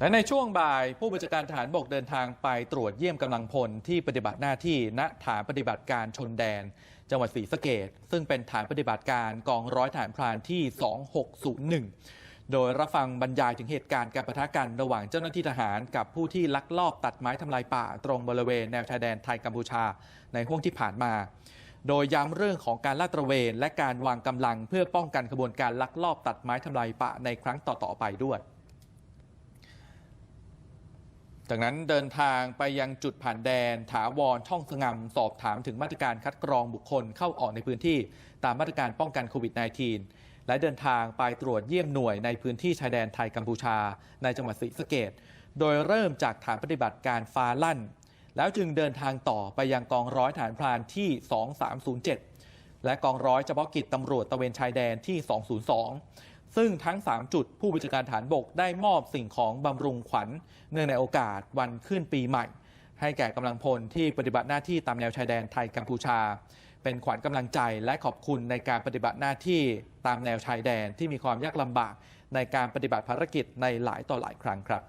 และในช่วงบ่ายผู้บัญชาการทหารบกเดินทางไปตรวจเยี่ยมกำลังพลที่ปฏิบัติหน้าที่ณฐานปฏิบัติการชนแดน จังหวัดศรีสะเกดซึ่งเป็นฐานปฏิบัติการกองร้อยทหารพรานที่ 2601 โดยรับฟังบรรยายถึงเหตุการณ์การปะทะกันระหว่างเจ้าหน้าที่ทหารกับผู้ที่ลักลอบตัดไม้ทำลายป่า ตรงบริเวณแนวชายแดนไทยกัมพูชาในห่วงที่ผ่านมา โดยย้ำเรื่องของการลาดตระเวนและการวางกำลังเพื่อป้องกันขบวนการลักลอบตัดไม้ทำลายป่าในครั้งต่อๆไปด้วย จากนั้นเดินทางไปยังจุดผ่านแดน ถาวรช่องสงํสอบถามถึงมาตรการคัดกรองบุคคลเข้าออกในพื้นที่ ตามมาตรการป้องกันโควิด -19 และเดินทางไปตรวจเยี่ยมหน่วยในพื้นที่ชายแดนไทยกัมพูชา ในจังหวัดศรีสะเกดโดยเริ่มจากฐานปฏิบัติการฟ้าลั่น แล้วจึงเดินทางต่อไปยังกองร้อยฐานพรานที่ 2307 และกองร้อยเฉพาะกิจตำรวจตะเวนชายแดนที่ 202 ซึ่งทั้ง 3 จุดผู้บัญชาการฐานบกได้มอบสิ่งของบำรุงขวัญ เนื่องในโอกาสวันขึ้นปีใหม่ ให้แก่กำลังพลที่ปฏิบัติหน้าที่ตามแนวชายแดนไทยกัมพูชา เป็นขวัญกำลังใจและขอบคุณในการปฏิบัติหน้าที่ตามแนวชายแดนที่มีความยากลำบากในการปฏิบัติภารกิจในหลายต่อหลายครั้งครับ